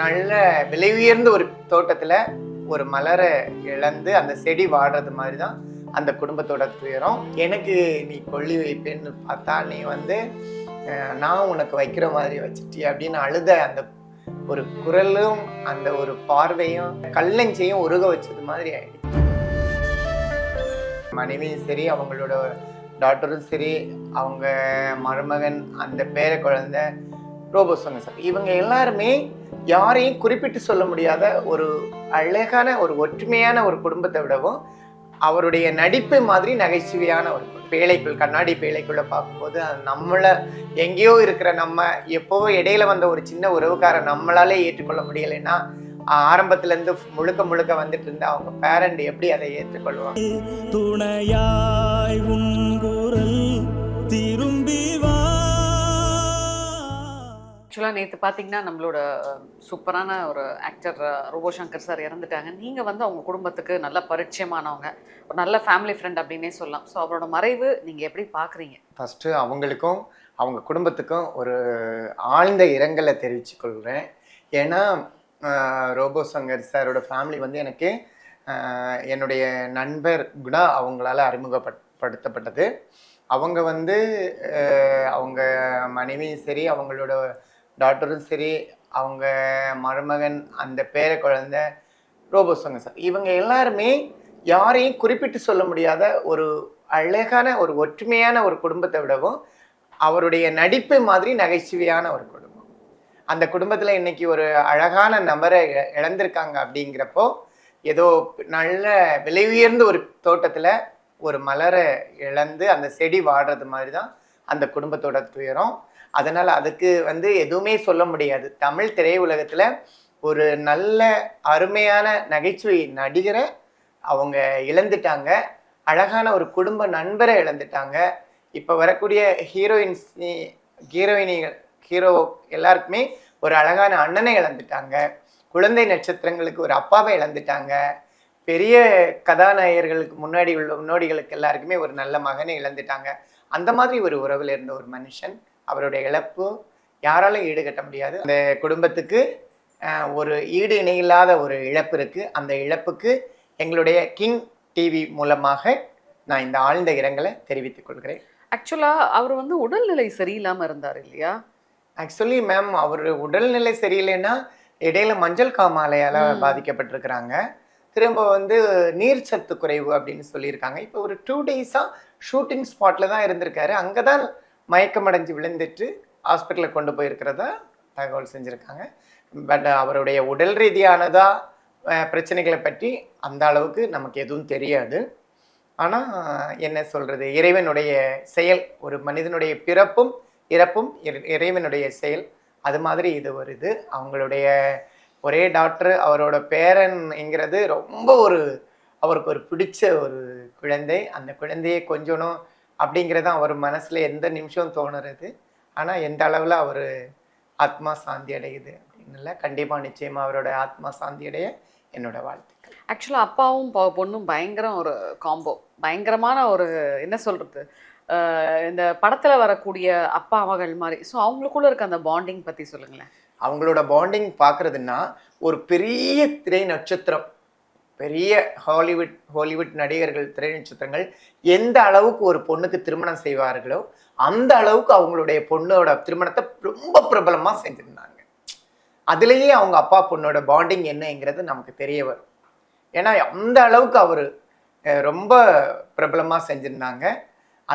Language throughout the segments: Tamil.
நல்ல விலை உயர்ந்த ஒரு தோட்டத்தில் ஒரு மலரை இழந்து அந்த செடி வாடுறது மாதிரி தான் அந்த குடும்பத்தோட துயரம். எனக்கு நீ கொள்ளி வைப்பேன்னு பார்த்தா நீ வந்து நான் உனக்கு வைக்கிற மாதிரி வச்சுட்டி அப்படின்னு அழுத அந்த ஒரு குரலும் அந்த ஒரு பார்வையும் கல்லஞ்சையும் உருக வச்சது மாதிரி ஆயிடுச்சு. மனைவியும் சரி அவங்களோட டாக்டரும் சரி அவங்க மருமகன் அந்த பேர குழந்தை ரோபோசோங்க சார். இவங்க எல்லாருமே யாரையும் குறிப்பிட்டு சொல்ல முடியாத ஒரு அழகான ஒரு ஒற்றுமையான ஒரு குடும்பத்தை விடவும் அவருடைய நடிப்பு மாதிரி நகைச்சுவையான ஒரு பேழைக்குள் கண்ணாடி பேழைக்குள்ள பார்க்கும்போது அது எங்கேயோ இருக்கிற நம்ம எப்போவோ இடையில வந்த ஒரு சின்ன உறவுக்காரன் நம்மளாலே ஏற்றுக்கொள்ள முடியலைன்னா ஆரம்பத்திலேருந்து முழுக்க முழுக்க வந்துட்டு இருந்த அவங்க பேரண்ட் எப்படி அதை ஏற்றுக்கொள்வாங்க? துணையாய் ஆக்சுவலாக நேற்று பார்த்தீங்கன்னா நம்மளோட சூப்பரான ஒரு ஆக்டர் ரோபோ சங்கர் சார் இறந்துட்டாங்க. நீங்கள் வந்து அவங்க குடும்பத்துக்கு நல்ல பரிச்சயமானவங்க ஒரு நல்ல ஃபேமிலி ஃப்ரெண்ட் அப்படின்னே சொல்லலாம். ஸோ அவரோட மறைவு நீங்கள் எப்படி பார்க்குறீங்க ஃபஸ்ட்டு அவங்களுக்கும் அவங்க குடும்பத்துக்கும் ஒரு ஆழ்ந்த இரங்கலை தெரிவிச்சுக்கொள்கிறேன் ஏன்னா ரோபோ சங்கர் சாரோட ஃபேமிலி வந்து எனக்கு என்னுடைய நண்பர் குணா அவங்களால அறிமுகப்படுத்தப்பட்டது. அவங்க வந்து அவங்க மனைவியும் சரி அவங்களோட டாக்டரும் சரி அவங்க மருமகன் அந்த பேர குழந்தை ரோபோ சங்கர் சார். இவங்க எல்லாருமே யாரையும் குறிப்பிட்டு சொல்ல முடியாத ஒரு அழகான ஒரு ஒற்றுமையான ஒரு குடும்பத்தை விடவும் அவருடைய நடிப்பு மாதிரி நகைச்சுவையான ஒரு குடும்பம். அந்த குடும்பத்தில் இன்னைக்கு ஒரு அழகான நபரை இழந்திருக்காங்க அப்படிங்கிறப்போ ஏதோ நல்ல விலை உயர்ந்த ஒரு தோட்டத்தில் ஒரு மலரை இழந்து அந்த செடி வாடுறது மாதிரி தான் அந்த குடும்பத்தோட துயரம். அதனால் அதுக்கு வந்து எதுவுமே சொல்ல முடியாது. தமிழ் திரையுலகத்தில் ஒரு நல்ல அருமையான நகைச்சுவை நடிகரை அவங்க இழந்துட்டாங்க. அழகான ஒரு குடும்ப நண்பரை இழந்துட்டாங்க. இப்போ வரக்கூடிய ஹீரோயின்ஸ் ஹீரோயினிகள் ஹீரோ எல்லாருக்குமே ஒரு அழகான அண்ணனை இழந்துட்டாங்க. குழந்தை நட்சத்திரங்களுக்கு ஒரு அப்பாவை இழந்துட்டாங்க. பெரிய கதாநாயகர்களுக்கு முன்னாடி உள்ள முன்னோடிகளுக்கு எல்லாருக்குமே ஒரு நல்ல மகனை இழந்துட்டாங்க. அந்த மாதிரி ஒரு உறவில் இருந்த ஒரு மனுஷன் அவருடைய இழப்பு யாராலும் ஈடுகட்ட முடியாது. அந்த குடும்பத்துக்கு ஒரு ஈடு இணையில்லாத ஒரு இழப்பு இருக்கு. அந்த இழப்புக்கு எங்களுடைய கிங் டிவி மூலமாக நான் இந்த ஆழ்ந்த இரங்கலை தெரிவித்துக் கொள்கிறேன். ஆக்சுவலாக அவர் வந்து உடல்நிலை சரியில்லாமல் இருந்தார் இல்லையா? ஆக்சுவலி மேம் அவர் உடல்நிலை சரியில்லைன்னா இடையில மஞ்சள் காமாலையால. பாதிக்கப்பட்டிருக்கிறாங்க. திரும்ப வந்து நீர் சத்து குறைவு அப்படின்னு சொல்லியிருக்காங்க. இப்போ ஒரு டூ டேஸாக ஷூட்டிங் ஸ்பாட்டில் தான் இருந்திருக்காரு. அங்கே தான் மயக்கமடைஞ்சு விழுந்துட்டு ஹாஸ்பிட்டலில் கொண்டு போயிருக்கிறதா தகவல் செஞ்சுருக்காங்க. பட் அவருடைய உடல் ரீதியானதா பிரச்சனைகளை பற்றி அந்த அளவுக்கு நமக்கு எதுவும் தெரியாது. ஆனால் என்ன சொல்கிறது இறைவனுடைய செயல் ஒரு மனிதனுடைய பிறப்பும் இறப்பும் இறைவனுடைய செயல். அது மாதிரி இது வருது அவங்களுடைய ஒரே டாக்டர் அவரோட பேரன்ங்கிறது ரொம்ப ஒரு அவருக்கு ஒரு பிடிச்ச ஒரு குழந்தை. அந்த குழந்தையை கொஞ்சணும் அப்படிங்கிறது அவர் மனசில் எந்த நிமிஷம் தோணுறது ஆனால் எந்த அளவில் அவர் ஆத்மா சாந்தி அடையுது அப்படின்னு கண்டிப்பாக நிச்சயமாக அவரோட ஆத்மா சாந்தி அடைய என்னோட வாழ்த்துக்கள். ஆக்சுவலாக அப்பாவும் பொண்ணும் பயங்கரம் ஒரு காம்போ பயங்கரமான ஒரு என்ன சொல்கிறது இந்த படத்தில் வரக்கூடிய அப்பா மகள் மாதிரி. ஸோ அவங்களுக்குள்ள இருக்க அந்த பாண்டிங் பற்றி சொல்லுங்களேன். அவங்களோட பாண்டிங் பார்க்குறதுன்னா ஒரு பெரிய திரை நட்சத்திரம் பெரிய ஹாலிவுட் ஹாலிவுட் நடிகர்கள் திரை நட்சத்திரங்கள் எந்த அளவுக்கு ஒரு பொண்ணுக்கு திருமணம் செய்வார்களோ அந்த அளவுக்கு அவங்களுடைய பொண்ணோட திருமணத்தை ரொம்ப பிரபலமாக செஞ்சுருந்தாங்க. அதுலேயே அவங்க அப்பா பொண்ணோட பாண்டிங் என்னங்கிறது நமக்கு தெரிய வரும். ஏன்னா அந்த அளவுக்கு அவர் ரொம்ப பிரபலமாக செஞ்சுருந்தாங்க.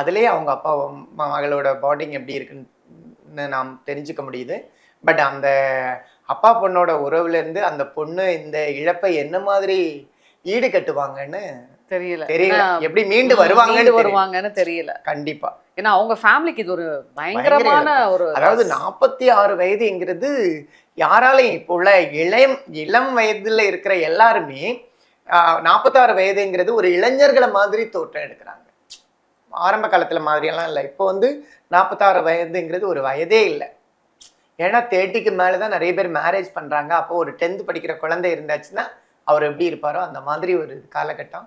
அதுலேயே அவங்க அப்பா மகளோட பாண்டிங் எப்படி இருக்குன்னு நாம் தெரிஞ்சுக்க முடியுது. பட் அந்த அப்பா பொண்ணோட உறவுலேருந்து அந்த பொண்ணு இந்த இழப்பை என்ன மாதிரி ஈடு கட்டுவாங்கன்னு தெரியல. தெரியல எப்படி மீண்டு வருவாங்கன்னு. வருவாங்கன்னு தெரியல. கண்டிப்பா. ஏன்னா அவங்க ஃபேமிலிக்கு இது ஒரு பயங்கரமான ஒரு அதாவது நாற்பத்தி ஆறு வயதுங்கிறது யாராலையும் இப்போ உள்ள இளம் இளம் வயதுல இருக்கிற எல்லாருமே நாற்பத்தாறு வயதுங்கிறது ஒரு இளைஞர்களை மாதிரி தோற்றம் எடுக்கிறாங்க. ஆரம்ப காலத்துல மாதிரியெல்லாம் இல்லை. இப்போ வந்து நாற்பத்தாறு வயதுங்கிறது ஒரு வயதே இல்லை. ஏன்னா தேர்ட்டிக்கு மேலே தான் நிறைய பேர் மேரேஜ் பண்றாங்க. அப்போ ஒரு டென்த் படிக்கிற குழந்தை இருந்தாச்சுன்னா அவர் எப்படி இருப்பாரோ அந்த மாதிரி ஒரு காலகட்டம்.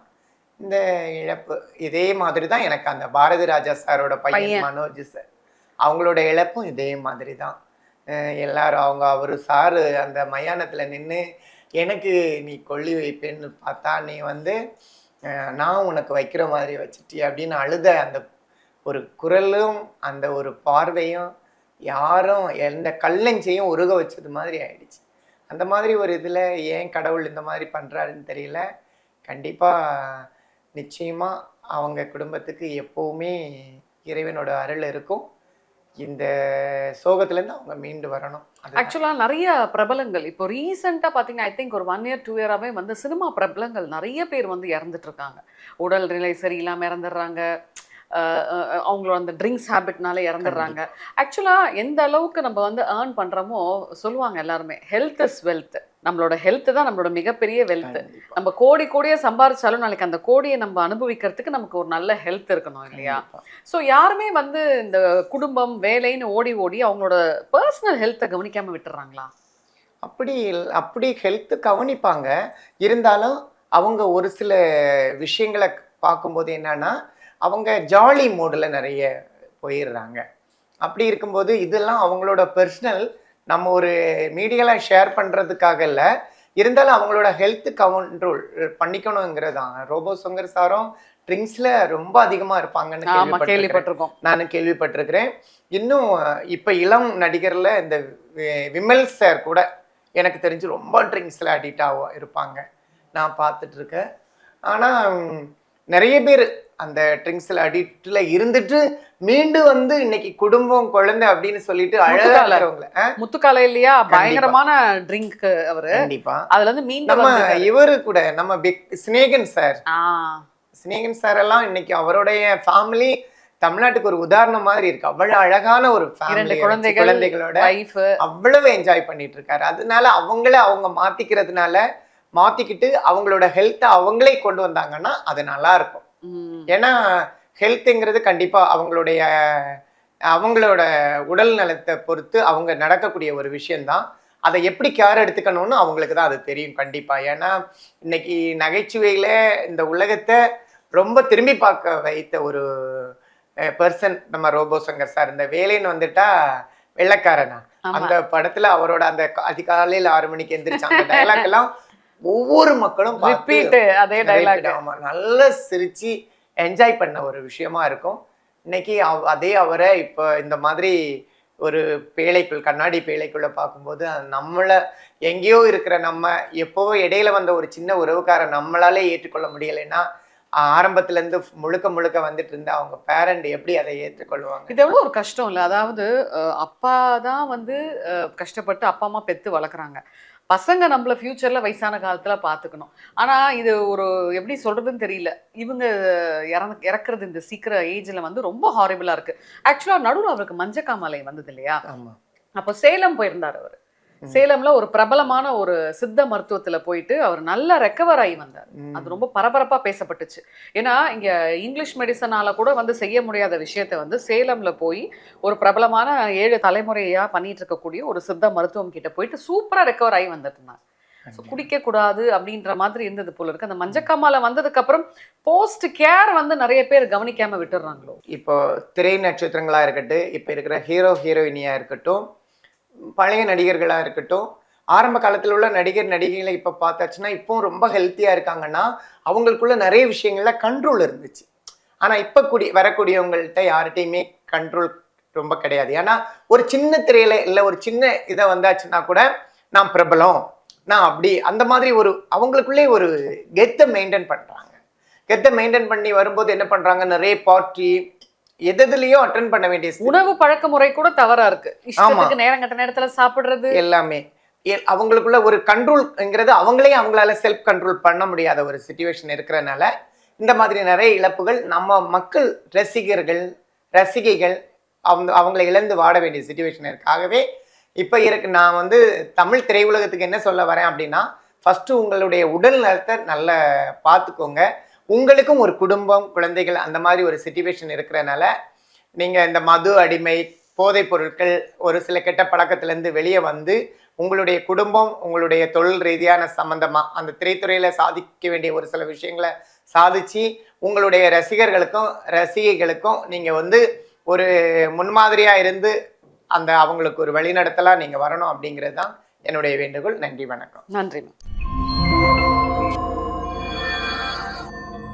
இந்த இழப்பு இதே மாதிரி தான் எனக்கு அந்த பாரதி ராஜா சாரோட பையன். மனோஜ் சார். அவங்களோட இழப்பும் இதே மாதிரி தான் எல்லாரும் அவங்க அவர் சாரு அந்த மயானத்தில் நின்று எனக்கு நீ கொள்ளி வைப்பேன்னு பார்த்தா நீ வந்து நான் உனக்கு வைக்கிற மாதிரி வச்சிட்டி அப்படின்னு அழுத அந்த ஒரு குரலும் அந்த ஒரு பார்வையும் யாரும் எந்த கல்லஞ்சையும் உருக வச்சது மாதிரி ஆயிடுச்சு. அந்த மாதிரி ஒரு இதில் ஏன் கடவுள் இந்த மாதிரி பண்ணுறாருன்னு தெரியல. கண்டிப்பாக நிச்சயமாக அவங்க குடும்பத்துக்கு எப்போவுமே இறைவனோட அருள் இருக்கும். இந்த சோகத்துலேருந்து அவங்க மீண்டு வரணும். ஆக்சுவலாக நிறைய பிரபலங்கள் இப்போ ரீசெண்டாக பார்த்தீங்கன்னா ஐ திங்க் ஒரு ஒன் இயர் டூ இயராகவே வந்து சினிமா பிரபலங்கள் நிறைய பேர் வந்து இறந்துட்டு இருக்காங்க. உடல் நிலை சரியில்லாமல் இறந்துடுறாங்க. அவங்களோட அந்த ட்ரிங்க்ஸ் ஹேபிட்னால இறந்துடுறாங்க. ஆக்சுவலாக எந்த அளவுக்கு நம்ம வந்து ஏர்ன் பண்ணுறோமோ சொல்லுவாங்க எல்லாருமே ஹெல்த் இஸ் வெல்த் நம்மளோட ஹெல்த் தான் நம்மளோட மிகப்பெரிய வெல்த். நம்ம கோடி கோடியே சம்பாரிச்சாலும் நாளைக்கு அந்த கோடியை நம்ம அனுபவிக்கிறதுக்கு நமக்கு ஒரு நல்ல ஹெல்த் இருக்கணும் இல்லையா. ஸோ யாருமே வந்து இந்த குடும்பம் வேலைன்னு ஓடி ஓடி அவங்களோட பர்சனல் ஹெல்த்தை கவனிக்காம விட்டுறாங்களா? அப்படி அப்படி ஹெல்த்து கவனிப்பாங்க. இருந்தாலும் அவங்க ஒரு சில விஷயங்களை பார்க்கும்போது என்னன்னா அவங்க ஜாலி மோடில் நிறைய போயிடுறாங்க. அப்படி இருக்கும்போது இதெல்லாம் அவங்களோட பர்சனல் நம்ம ஒரு மீடியாவில் ஷேர் பண்ணுறதுக்காக இல்லை இருந்தாலும் அவங்களோட ஹெல்த் கண்ட்ரோல் பண்ணிக்கணுங்கிறது தான் ரோபோ சங்கர் சாரும் ட்ரிங்க்ஸில் ரொம்ப அதிகமாக இருப்பாங்கன்னு. கேள்விப்பட்டிருக்கோம். நான் கேள்விப்பட்டிருக்கிறேன். இன்னும் இப்ப இளம் நடிகர்ல இந்த விமல் சார் கூட எனக்கு தெரிஞ்சு ரொம்ப ட்ரிங்க்ஸில் அடிக்ட் ஆக இருப்பாங்க. நான் பார்த்துட்டு இருக்கேன். ஆனா ம், நிறைய பேர் அந்த ட்ரிங்க்ஸில் அடிக்டில் இருந்துட்டு மீண்டும் வந்து இன்னைக்கு குடும்பம் குழந்தை அப்படின்னு சொல்லிட்டு. அழகாகிறவங்கள முத்துக்கால இல்லையா? பயங்கரமான ட்ரிங்க் அவரு. கண்டிப்பா. அதுல இருந்து மீண்டும் நம்ம இவரு கூட நம்ம big Snehan sir. Snehan sir எல்லாம் இன்னைக்கு அவருடைய ஃபேமிலி தமிழ்நாட்டுக்கு ஒரு உதாரணம் மாதிரி இருக்கு. அவ்வளவு அழகான ஒரு ஃபேமிலி குழந்தைகள் குழந்தைகளோட அவ்வளவு என்ஜாய் பண்ணிட்டு இருக்காரு அதனால அவங்கள அவங்க மாத்திக்கிறதுனால மாத்திக்கிட்டு அவங்களோட ஹெல்த்தை அவங்களே கொண்டு வந்தாங்கன்னா அது நல்லா இருக்கும். ஏன்னா ஹெல்த்துங்கிறது கண்டிப்பா அவங்களுடைய அவங்களோட உடல் நலத்தை பொறுத்து அவங்க நடக்கக்கூடிய ஒரு விஷயம்தான். அதை எப்படி கேர் எடுத்துக்கணும்னு அவங்களுக்கு தான் அது தெரியும் கண்டிப்பா. ஏன்னா இன்னைக்கு நகைச்சுவையில இந்த உலகத்தை ரொம்ப திரும்பி பார்க்க வைத்த ஒரு பர்சன் நம்ம ரோபோ சங்கர் சார் இந்த வேலைன்னு வந்துட்டா வெள்ளக்காரனா. அந்த படத்துல அவரோட அந்த அதிகாலையில் ஆறு மணிக்கு எந்திரிச்சு அந்த டைலாக் எல்லாம் ஒவ்வொரு மக்களும் ரிப்பீட் அதே டைலாக் Repeat, ஆமா நல்லா சிரிச்சு என்ஜாய் பண்ண ஒரு விஷயமா இருக்கும். இன்னைக்கு அதே அவரை இப்போ இந்த மாதிரி ஒரு பேழைக்குள் கண்ணாடி பேழைக்குள்ள பார்க்கும்போது நம்மளை எங்கேயோ இருக்கிற நம்ம எப்போவோ இடையில வந்த ஒரு சின்ன உறவுக்கார நம்மளாலே ஏற்றுக்கொள்ள முடியலைன்னா ஆரம்பத்துல இருந்து முழுக்க முழுக்க வந்துட்டு இருந்த அவங்க பேரண்ட் எப்படி அதை ஏற்றுக்கொள்வாங்க? இது ஒரு கஷ்டம் இல்ல. அதாவது அப்பா தான் வந்து கஷ்டப்பட்டு அப்பா அம்மா பெத்து வளர்க்குறாங்க. பசங்க நம்மள ஃபியூச்சர்ல வயசான காலத்துல பாத்துக்கணும். ஆனா இது ஒரு எப்படி சொல்றதுன்னு தெரியல. இவங்க இறந்து இறக்குறது இந்த சீக்கிரம் ஏஜ்ல வந்து ரொம்ப ஹாரிபிளா இருக்கு. ஆக்சுவலா நடுவில் அவருக்கு மஞ்சக்காமலை வந்தது இல்லையா? ஆமா. அப்போ சேலம் போயிருந்தார் அவர். சேலம்ல ஒரு பிரபலமான ஒரு சித்த மருத்துவத்துல போயிட்டு அவர் நல்லா ரெக்கவர் ஆகி வந்தார். அது ரொம்ப பரபரப்பா பேசப்பட்டுச்சு. ஏன்னா இங்க இங்கிலீஷ் மெடிசனால கூட வந்து செய்ய முடியாத விஷயத்த வந்து சேலம்ல போய் ஒரு பிரபலமான ஏழு தலைமுறையா பண்ணிட்டு இருக்கக்கூடிய ஒரு சித்த மருத்துவம் கிட்ட போயிட்டு சூப்பரா ரெக்கவர் ஆகி வந்துட்டு ஸோ குடிக்க கூடாது அப்படின்ற மாதிரி இருந்தது போல இருக்கு. அந்த மஞ்சக்காமால வந்ததுக்கு அப்புறம் போஸ்ட் கேர் வந்து நிறைய பேர் கவனிக்காம விட்டுறாங்களோ? இப்போ திரை நட்சத்திரங்களா இருக்கட்டும் இப்போ இருக்கிற ஹீரோ ஹீரோயினியா இருக்கட்டும் பழைய நடிகர்களாக இருக்கட்டும் ஆரம்ப காலத்தில் உள்ள நடிகர் நடிகைகளை இப்போ பார்த்தாச்சுன்னா இப்போ ரொம்ப ஹெல்த்தியாக இருக்காங்கன்னா அவங்களுக்குள்ள நிறைய விஷயங்கள்ல கண்ட்ரோல் இருந்துச்சு. ஆனால் இப்போ கூடி வரக்கூடியவங்கள்ட்ட யார்கிட்டையுமே கண்ட்ரோல் ரொம்ப கிடையாது. ஏன்னா ஒரு சின்ன திரையில இல்லை ஒரு சின்ன இதை வந்தாச்சுன்னா கூட நான் பிரபலம் நான் அப்படி அந்த மாதிரி ஒரு அவங்களுக்குள்ளே ஒரு கெத்தை மெயின்டைன் பண்ணுறாங்க கெத்தை மெயின்டைன் பண்ணி வரும்போது என்ன பண்ணுறாங்க நிறைய பார்ட்டி எதுலயும் அட்டன் பண்ண வேண்டிய உணவு பழக்க முறை கூட தவறா இருக்கு. இஷ்டத்துக்கு நேரம் கட்ட நேரத்துல சாப்பிடுறது. எல்லாமே. அவங்களுக்குள்ள ஒரு கண்ட்ரோல்ங்கிறது அவங்களே அவங்களால செல்ஃப் கண்ட்ரோல் பண்ண முடியாத ஒரு சுச்சுவேஷன் இருக்கிறனால இந்த மாதிரி நிறைய இழப்புகள் நம்ம மக்கள் ரசிகர்கள் ரசிகைகள் அவங்க அவங்களை இழந்து வாட வேண்டிய சுச்சுவேஷன் இருக்கு ஆகவே இப்போ இருக்கு. நான் வந்து தமிழ் திரையுலகத்துக்கு என்ன சொல்ல வரேன் அப்படின்னா ஃபர்ஸ்ட் உங்களுடைய உடல் நலத்தை நல்லா பார்த்துக்கோங்க உங்களுக்கும் ஒரு குடும்பம் குழந்தைகள் அந்த மாதிரி ஒரு சுச்சுவேஷன் இருக்கிறனால நீங்கள் இந்த மது அடிமை போதைப் பொருட்கள் ஒரு சில கெட்ட பழக்கத்திலேருந்து வெளியே வந்து உங்களுடைய குடும்பம் உங்களுடைய தொழில் ரீதியான சம்மந்தமாக அந்த திரைத்துறையில் சாதிக்க வேண்டிய ஒரு சில விஷயங்களை சாதிச்சு உங்களுடைய ரசிகர்களுக்கும் ரசிகைகளுக்கும் நீங்கள் வந்து ஒரு முன்மாதிரியாக இருந்து அந்த அவங்களுக்கு ஒரு வழிநடத்தலாக நீங்கள் வரணும் அப்படிங்கிறது தான் என்னுடைய வேண்டுகோள். நன்றி வணக்கம். நன்றி